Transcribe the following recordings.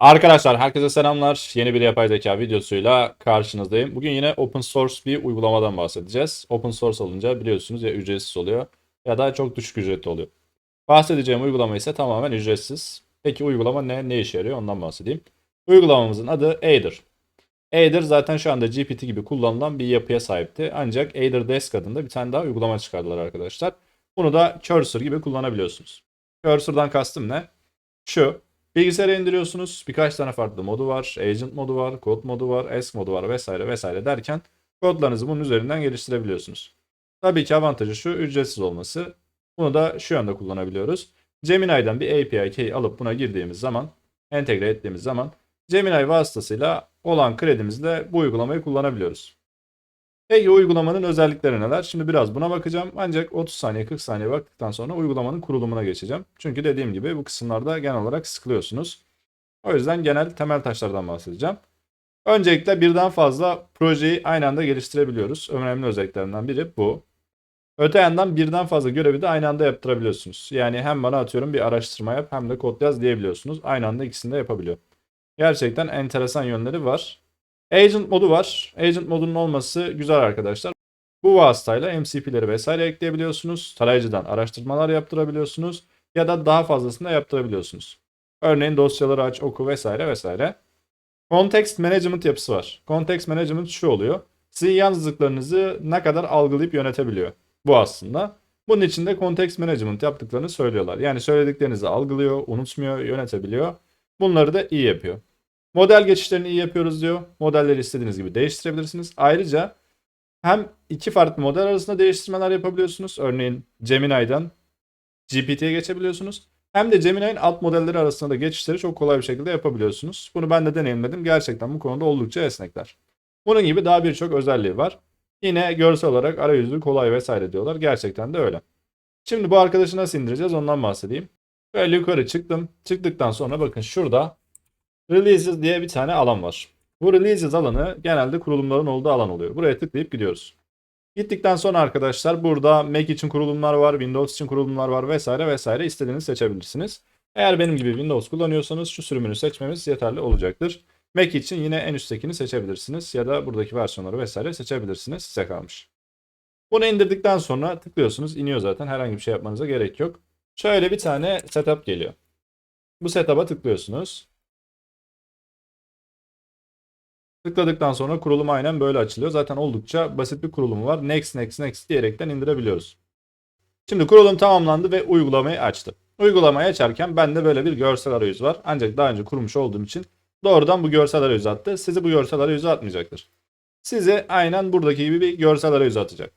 Arkadaşlar herkese selamlar. Yeni bir yapay zeka videosuyla karşınızdayım. Bugün yine open source bir uygulamadan bahsedeceğiz. Open source olunca biliyorsunuz ya ücretsiz oluyor ya da çok düşük ücretli oluyor. Bahsedeceğim uygulama ise tamamen ücretsiz. Peki uygulama ne, ne işe yarıyor ondan bahsedeyim. Uygulamamızın adı Aider. Aider zaten şu anda GPT gibi kullanılan bir yapıya sahipti. Ancak Aider Desk adında bir tane daha uygulama çıkardılar arkadaşlar. Bunu da Cursor gibi kullanabiliyorsunuz. Cursor'dan kastım ne? Şu. Bilgisayara indiriyorsunuz. Birkaç tane farklı modu var. Agent modu var, Code modu var, Ask modu var vesaire vesaire derken kodlarınızı bunun üzerinden geliştirebiliyorsunuz. Tabii ki avantajı şu ücretsiz olması. Bunu da şu yönde kullanabiliyoruz. Gemini'den bir API key alıp buna girdiğimiz zaman, entegre ettiğimiz zaman Gemini vasıtasıyla olan kredimizle bu uygulamayı kullanabiliyoruz. Peki uygulamanın özellikleri neler? Şimdi biraz buna bakacağım. Ancak 30 saniye 40 saniye baktıktan sonra uygulamanın kurulumuna geçeceğim. Çünkü dediğim gibi bu kısımlarda genel olarak sıkılıyorsunuz. O yüzden genel temel taşlardan bahsedeceğim. Öncelikle birden fazla projeyi aynı anda geliştirebiliyoruz. Önemli özelliklerinden biri bu. Öte yandan birden fazla görevi de aynı anda yaptırabiliyorsunuz. Yani hem bana atıyorum bir araştırma yap hem de kod yaz diyebiliyorsunuz. Aynı anda ikisini de yapabiliyor. Gerçekten enteresan yönleri var. Agent modu var. Agent modunun olması güzel arkadaşlar. Bu vasıtayla MCP'leri vesaire ekleyebiliyorsunuz. Tarayıcıdan araştırmalar yaptırabiliyorsunuz. Ya da daha fazlasını da yaptırabiliyorsunuz. Örneğin dosyaları aç, oku vesaire vesaire. Context Management yapısı var. Context Management şu oluyor. Sizin yazdıklarınızı ne kadar algılayıp yönetebiliyor. Bu aslında. Bunun için de Context Management yaptıklarını söylüyorlar. Yani söylediklerinizi algılıyor, unutmuyor, yönetebiliyor. Bunları da iyi yapıyor. Model geçişlerini iyi yapıyoruz diyor. Modelleri istediğiniz gibi değiştirebilirsiniz. Ayrıca hem iki farklı model arasında değiştirmeler yapabiliyorsunuz. Örneğin Gemini'den GPT'ye geçebiliyorsunuz. Hem de Gemini'nin alt modelleri arasında da geçişleri çok kolay bir şekilde yapabiliyorsunuz. Bunu ben de deneyimledim. Gerçekten bu konuda oldukça esnekler. Bunun gibi daha birçok özelliği var. Yine görsel olarak arayüzü kolay vesaire diyorlar. Gerçekten de öyle. Şimdi bu arkadaşı nasıl indireceğiz ondan bahsedeyim. Böyle yukarı çıktım. Çıktıktan sonra bakın şurada Releases diye bir tane alan var. Bu Releases alanı genelde kurulumların olduğu alan oluyor. Buraya tıklayıp gidiyoruz. Gittikten sonra arkadaşlar burada Mac için kurulumlar var, Windows için kurulumlar var vesaire vesaire istediğinizi seçebilirsiniz. Eğer benim gibi Windows kullanıyorsanız şu sürümünü seçmemiz yeterli olacaktır. Mac için yine en üsttekini seçebilirsiniz ya da buradaki versiyonları vesaire seçebilirsiniz. Size kalmış. Bunu indirdikten sonra tıklıyorsunuz. iniyor zaten. Herhangi bir şey yapmanıza gerek yok. Şöyle bir tane setup geliyor. Bu setup'a tıklıyorsunuz. Tıkladıktan sonra kurulum aynen böyle açılıyor. Zaten oldukça basit bir kurulumu var. Next, next, next diyerekten indirebiliyoruz. Şimdi kurulum tamamlandı ve uygulamayı açtı. Uygulamayı açarken bende böyle bir görsel arayüz var. Ancak daha önce kurmuş olduğum için doğrudan bu görsel arayüzü attı. Sizi bu görsel arayüzü atmayacaktır. Size aynen buradaki gibi bir görsel arayüz atacak.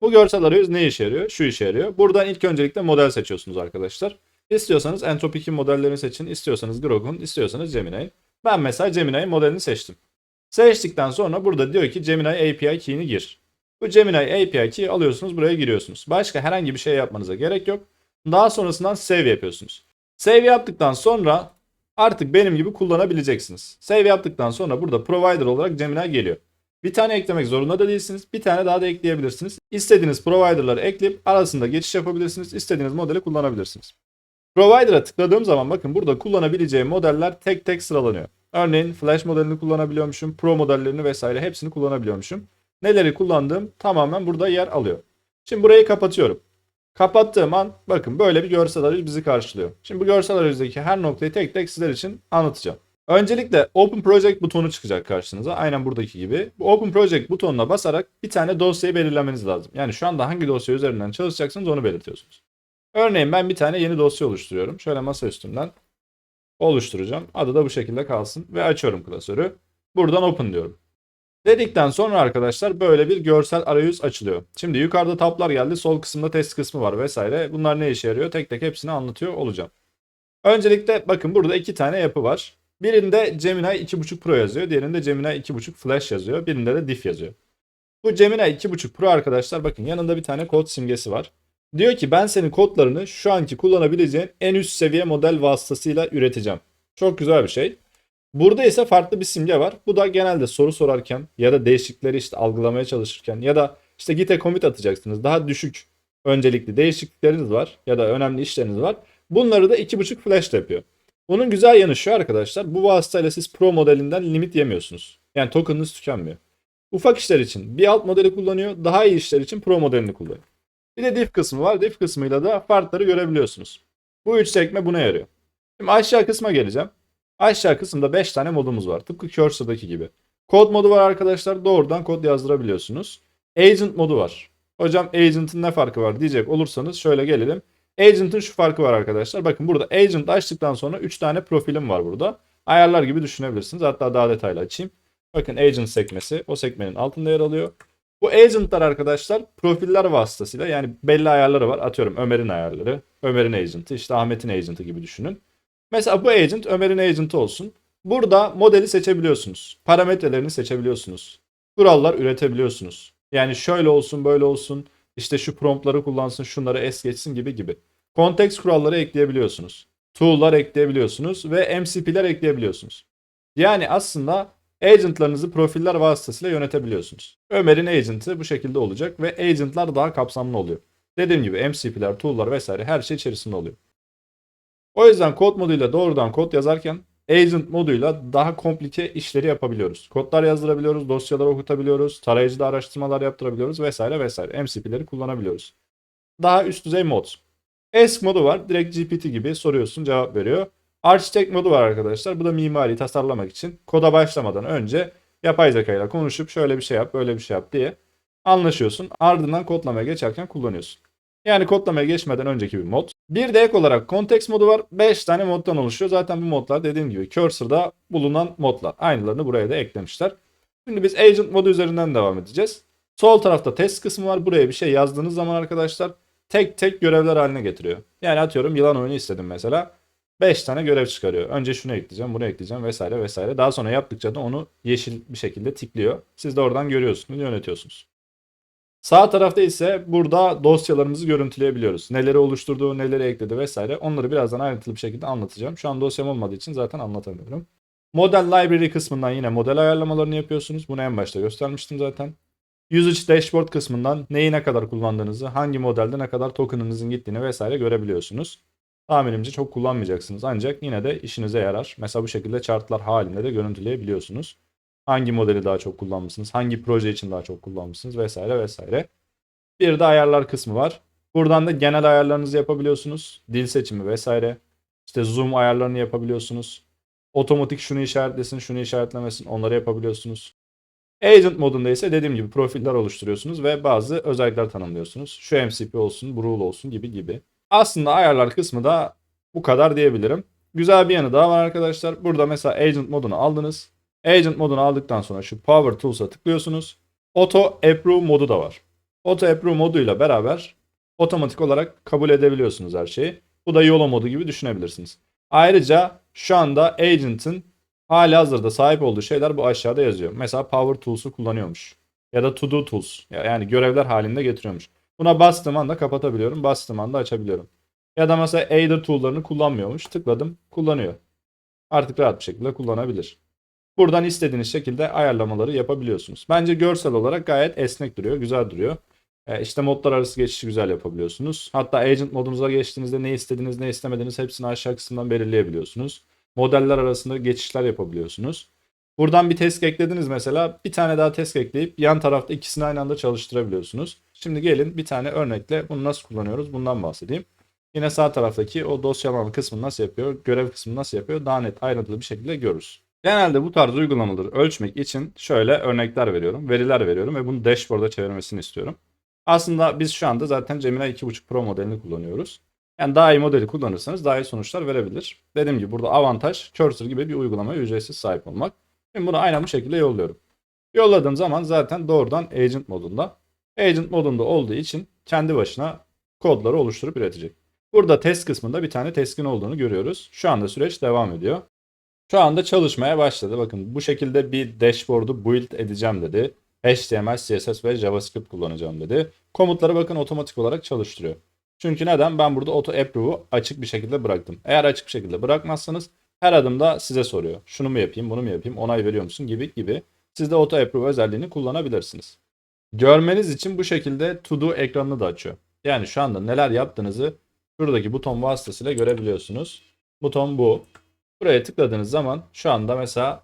Bu görsel arayüz ne işe yarıyor? Şu işe yarıyor. Buradan ilk öncelikle model seçiyorsunuz arkadaşlar. İstiyorsanız Entropy 2 modellerini seçin. istiyorsanız Grok'un, istiyorsanız Gemini'nin. Ben mesela Gemini'nin modelini seçtim. Seçtikten sonra burada diyor ki Gemini API key'ini gir. Bu Gemini API key alıyorsunuz buraya giriyorsunuz. Başka herhangi bir şey yapmanıza gerek yok. Daha sonrasından save yapıyorsunuz. Save yaptıktan sonra artık benim gibi kullanabileceksiniz. Save yaptıktan sonra burada provider olarak Gemini geliyor. Bir tane eklemek zorunda da değilsiniz. Bir tane daha da ekleyebilirsiniz. İstediğiniz provider'ları ekleyip arasında geçiş yapabilirsiniz. İstediğiniz modeli kullanabilirsiniz. Provider'a tıkladığım zaman bakın burada kullanabileceğim modeller tek tek sıralanıyor. Örneğin Flash modelini kullanabiliyormuşum. Pro modellerini vesaire hepsini kullanabiliyormuşum. Neleri kullandığım tamamen burada yer alıyor. Şimdi burayı kapatıyorum. Kapattığım an bakın böyle bir görsel arayüz bizi karşılıyor. Şimdi bu görsel arayüzdeki her noktayı tek tek sizler için anlatacağım. Öncelikle Open Project butonu çıkacak karşınıza. Aynen buradaki gibi. Bu Open Project butonuna basarak bir tane dosyayı belirlemeniz lazım. Yani şu anda hangi dosya üzerinden çalışacaksınız onu belirtiyorsunuz. Örneğin ben bir tane yeni dosya oluşturuyorum. Şöyle masa üstünden oluşturacağım. Adı da bu şekilde kalsın ve açıyorum klasörü. Buradan open diyorum. Dedikten sonra arkadaşlar böyle bir görsel arayüz açılıyor. Şimdi yukarıda tablar geldi. Sol kısımda test kısmı var vesaire. Bunlar ne işe yarıyor? Tek tek hepsini anlatıyor olacağım. Öncelikle bakın burada iki tane yapı var. Birinde Gemini 2.5 Pro yazıyor. Diğerinde Gemini 2.5 Flash yazıyor. Birinde de Diff yazıyor. Bu Gemini 2.5 Pro arkadaşlar bakın yanında bir tane kod simgesi var. Diyor ki ben senin kodlarını şu anki kullanabileceğin en üst seviye model vasıtasıyla üreteceğim. Çok güzel bir şey. Burada ise farklı bir simge var. Bu da genelde soru sorarken ya da değişiklikleri işte algılamaya çalışırken ya da işte git'e commit atacaksınız. Daha düşük öncelikli değişiklikleriniz var ya da önemli işleriniz var. Bunları da 2.5 flash yapıyor. Bunun güzel yanı şu arkadaşlar. Bu vasıtayla siz Pro modelinden limit yemiyorsunuz. Yani token'ınız tükenmiyor. Ufak işler için bir alt modeli kullanıyor. Daha iyi işler için Pro modelini kullanıyor. Bir de diff kısmı var. Diff kısmıyla da farkları görebiliyorsunuz. Bu üç sekme buna yarıyor. Şimdi aşağı kısma geleceğim. Aşağı kısımda 5 tane modumuz var. Tıpkı Cursor'daki gibi. Kod modu var arkadaşlar. Doğrudan kod yazdırabiliyorsunuz. Agent modu var. Hocam Agent'ın ne farkı var diyecek olursanız şöyle gelelim. Agent'ın şu farkı var arkadaşlar. Bakın burada Agent açtıktan sonra 3 tane profilim var burada. Ayarlar gibi düşünebilirsiniz. Hatta daha detaylı açayım. Bakın Agent sekmesi o sekmenin altında yer alıyor. Bu agentlar arkadaşlar profiller vasıtasıyla yani belli ayarları var. Atıyorum Ömer'in ayarları, Ömer'in agent'ı, işte Ahmet'in agent'ı gibi düşünün. Mesela bu agent Ömer'in agent'ı olsun. Burada modeli seçebiliyorsunuz. Parametrelerini seçebiliyorsunuz. Kurallar üretebiliyorsunuz. Yani şöyle olsun, böyle olsun. İşte şu promptları kullansın, şunları es geçsin gibi gibi. Kontekst kuralları ekleyebiliyorsunuz. Tool'lar ekleyebiliyorsunuz ve MCP'ler ekleyebiliyorsunuz. Yani aslında agentlarınızı profiller vasıtasıyla yönetebiliyorsunuz. Ömer'in agent'ı bu şekilde olacak ve agent'lar daha kapsamlı oluyor. Dediğim gibi MCP'ler, tool'lar vesaire her şey içerisinde oluyor. O yüzden kod moduyla doğrudan kod yazarken agent moduyla daha komplike işleri yapabiliyoruz. Kodlar yazdırabiliyoruz, dosyaları okutabiliyoruz, tarayıcıda araştırmalar yaptırabiliyoruz vesaire vesaire. MCP'leri kullanabiliyoruz. Daha üst düzey mod. Ask modu var. Direkt GPT gibi soruyorsun cevap veriyor. Architect modu var arkadaşlar. Bu da mimari tasarlamak için koda başlamadan önce yapay zeka ile konuşup şöyle bir şey yap, böyle bir şey yap diye anlaşıyorsun. Ardından kodlamaya geçerken kullanıyorsun. Yani kodlamaya geçmeden önceki bir mod. Bir de ek olarak context modu var. 5 tane moddan oluşuyor. Zaten bu modlar dediğim gibi Cursor'da bulunan modlar. Aynılarını buraya da eklemişler. Şimdi biz agent modu üzerinden devam edeceğiz. Sol tarafta test kısmı var. Buraya bir şey yazdığınız zaman arkadaşlar tek tek görevler haline getiriyor. Yani atıyorum yılan oyunu istedim mesela. 5 tane görev çıkarıyor. Önce şunu ekleyeceğim, bunu ekleyeceğim vesaire vesaire. Daha sonra yaptıkça da onu yeşil bir şekilde tikliyor. Siz de oradan görüyorsunuz, yönetiyorsunuz. Sağ tarafta ise burada dosyalarımızı görüntüleyebiliyoruz. Neleri oluşturduğu, neleri ekledi vesaire. Onları birazdan ayrıntılı bir şekilde anlatacağım. Şu an dosyam olmadığı için zaten anlatamıyorum. Model Library kısmından yine model ayarlamalarını yapıyorsunuz. Bunu en başta göstermiştim zaten. Usage Dashboard kısmından neyi ne kadar kullandığınızı, hangi modelde ne kadar token'ınızın gittiğini vesaire görebiliyorsunuz. Tahminimce çok kullanmayacaksınız ancak yine de işinize yarar. Mesela bu şekilde chartlar halinde de görüntüleyebiliyorsunuz. Hangi modeli daha çok kullanmışsınız, hangi proje için daha çok kullanmışsınız vesaire vesaire. Bir de ayarlar kısmı var. Buradan da genel ayarlarınızı yapabiliyorsunuz. Dil seçimi vesaire. İşte zoom ayarlarını yapabiliyorsunuz. Otomatik şunu işaretlesin, şunu işaretlemesin onları yapabiliyorsunuz. Agent modunda ise dediğim gibi profiller oluşturuyorsunuz ve bazı özellikler tanımlıyorsunuz. Şu MCP olsun, bu rule olsun gibi gibi. Aslında ayarlar kısmı da bu kadar diyebilirim. Güzel bir yanı daha var arkadaşlar. Burada mesela Agent modunu aldınız. Agent modunu aldıktan sonra şu Power Tools'a tıklıyorsunuz. Auto Approve modu da var. Auto Approve moduyla beraber otomatik olarak kabul edebiliyorsunuz her şeyi. Bu da YOLO modu gibi düşünebilirsiniz. Ayrıca şu anda Agent'ın hali hazırda sahip olduğu şeyler bu aşağıda yazıyor. Mesela Power Tools'u kullanıyormuş. Ya da To Do Tools. Yani görevler halinde getiriyormuş. Buna bastığım anda kapatabiliyorum. Bastığım anda açabiliyorum. Ya da mesela Aider tool'larını kullanmıyormuş. Tıkladım. Kullanıyor. Artık rahat bir şekilde kullanabilir. Buradan istediğiniz şekilde ayarlamaları yapabiliyorsunuz. Bence görsel olarak gayet esnek duruyor. Güzel duruyor. E, işte modlar arası geçişi güzel yapabiliyorsunuz. Hatta agent modunuza geçtiğinizde ne istediğiniz ne istemediğiniz hepsini aşağı kısımdan belirleyebiliyorsunuz. Modeller arasında geçişler yapabiliyorsunuz. Buradan bir test eklediniz mesela. Bir tane daha test ekleyip yan tarafta ikisini aynı anda çalıştırabiliyorsunuz. Şimdi gelin bir tane örnekle bunu nasıl kullanıyoruz bundan bahsedeyim. Yine sağ taraftaki o dosyalama kısmını nasıl yapıyor, görev kısmını nasıl yapıyor daha net ayrıntılı bir şekilde görürüz. Genelde bu tarz uygulamaları ölçmek için şöyle örnekler veriyorum, veriler veriyorum ve bunu dashboard'a çevirmesini istiyorum. Aslında biz şu anda zaten Gemini 2.5 Pro modelini kullanıyoruz. Yani daha iyi modeli kullanırsanız daha iyi sonuçlar verebilir. Dediğim gibi burada avantaj Cursor gibi bir uygulamaya ücretsiz sahip olmak. Şimdi bunu aynen bu şekilde yolluyorum. Yolladığım zaman zaten doğrudan agent modunda. Agent modunda olduğu için kendi başına kodları oluşturup üretecek. Burada test kısmında bir tane teskin olduğunu görüyoruz. Şu anda süreç devam ediyor. Şu anda çalışmaya başladı. Bakın bu şekilde bir dashboard'u build edeceğim dedi. HTML, CSS ve JavaScript kullanacağım dedi. Komutları bakın otomatik olarak çalıştırıyor. Çünkü neden? Ben burada auto approve'u açık bir şekilde bıraktım. Eğer açık bir şekilde bırakmazsanız her adımda size soruyor. Şunu mu yapayım, bunu mu yapayım, onay veriyor musun gibi gibi. Siz de auto approve özelliğini kullanabilirsiniz. Görmeniz için bu şekilde to do ekranını da açıyor. Yani şu anda neler yaptığınızı şuradaki buton vasıtasıyla görebiliyorsunuz. Buton bu. Buraya tıkladığınız zaman şu anda mesela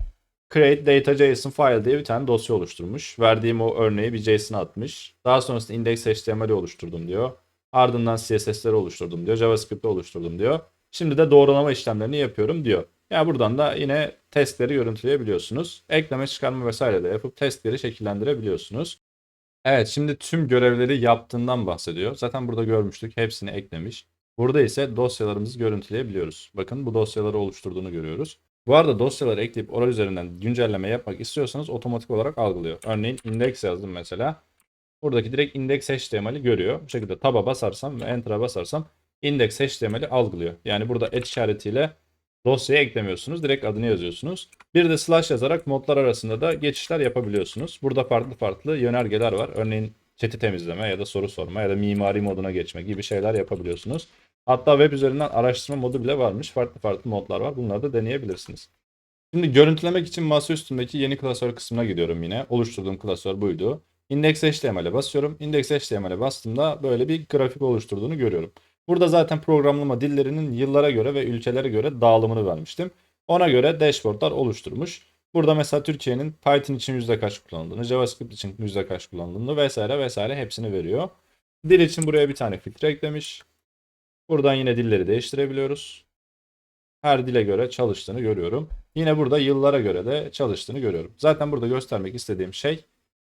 create data.json file diye bir tane dosya oluşturmuş. Verdiğim o örneği bir JSON'a atmış. Daha sonrasında index.html'i oluşturdum diyor. Ardından CSS'leri oluşturdum diyor. JavaScript'i oluşturdum diyor. Şimdi de doğrulama işlemlerini yapıyorum diyor. Yani buradan da yine testleri görüntüleyebiliyorsunuz. Ekleme, çıkarma vesaire de yapıp testleri şekillendirebiliyorsunuz. Evet şimdi tüm görevleri yaptığından bahsediyor. Zaten burada görmüştük. Hepsini eklemiş. Burada ise dosyalarımızı görüntüleyebiliyoruz. Bakın bu dosyaları oluşturduğunu görüyoruz. Bu arada dosyaları ekleyip orada üzerinden güncelleme yapmak istiyorsanız otomatik olarak algılıyor. Örneğin index yazdım mesela. Buradaki direkt index HTML'i görüyor. Bu şekilde taba basarsam ve enter'a basarsam index HTML'i algılıyor. Yani burada et işaretiyle dosyaya eklemiyorsunuz. Direkt adını yazıyorsunuz. Bir de slash yazarak modlar arasında da geçişler yapabiliyorsunuz. Burada farklı farklı yönergeler var. Örneğin chat'i temizleme ya da soru sorma ya da mimari moduna geçme gibi şeyler yapabiliyorsunuz. Hatta web üzerinden araştırma modu bile varmış. Farklı farklı modlar var. Bunları da deneyebilirsiniz. Şimdi görüntülemek için masa üstündeki yeni klasör kısmına gidiyorum yine. Oluşturduğum klasör buydu. Index HTML'e basıyorum. Index HTML'e bastığımda böyle bir grafik oluşturduğunu görüyorum. Burada zaten programlama dillerinin yıllara göre ve ülkelere göre dağılımını vermiştim. Ona göre dashboardlar oluşturmuş. Burada mesela Türkiye'nin Python için yüzde kaç kullanıldığını, JavaScript için yüzde kaç kullanıldığını vesaire vesaire hepsini veriyor. Dil için buraya bir tane filtre eklemiş. Buradan yine dilleri değiştirebiliyoruz. Her dile göre çalıştığını görüyorum. Yine burada yıllara göre de çalıştığını görüyorum. Zaten burada göstermek istediğim şey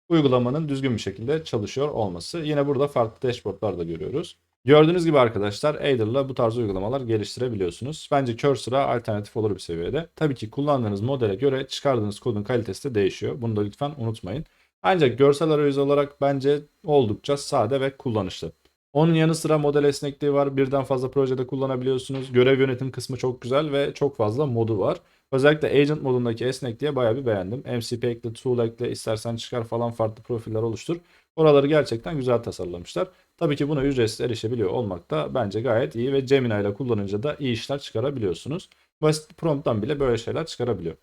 uygulamanın düzgün bir şekilde çalışıyor olması. Yine burada farklı dashboardlar da görüyoruz. Gördüğünüz gibi arkadaşlar Aider'la bu tarz uygulamalar geliştirebiliyorsunuz. Bence Cursor'a alternatif olur bir seviyede. Tabii ki kullandığınız modele göre çıkardığınız kodun kalitesi de değişiyor. Bunu da lütfen unutmayın. Ancak görsel arayüz olarak bence oldukça sade ve kullanışlı. Onun yanı sıra model esnekliği var. Birden fazla projede kullanabiliyorsunuz. Görev yönetim kısmı çok güzel ve çok fazla modu var. Özellikle Agent modundaki esnekliğe bayağı bir beğendim. MCP ekle, Tool ekle, istersen çıkar falan farklı profiller oluştur. Oraları gerçekten güzel tasarlamışlar. Tabii ki buna ücretsiz erişebiliyor olmak da bence gayet iyi ve Gemini ile kullanınca da iyi işler çıkarabiliyorsunuz. Basit prompttan bile böyle şeyler çıkarabiliyor.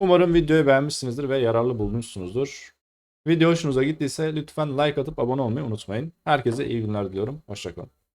Umarım videoyu beğenmişsinizdir ve yararlı bulmuşsunuzdur. Video hoşunuza gittiyse lütfen like atıp abone olmayı unutmayın. Herkese iyi günler diliyorum. Hoşçakalın.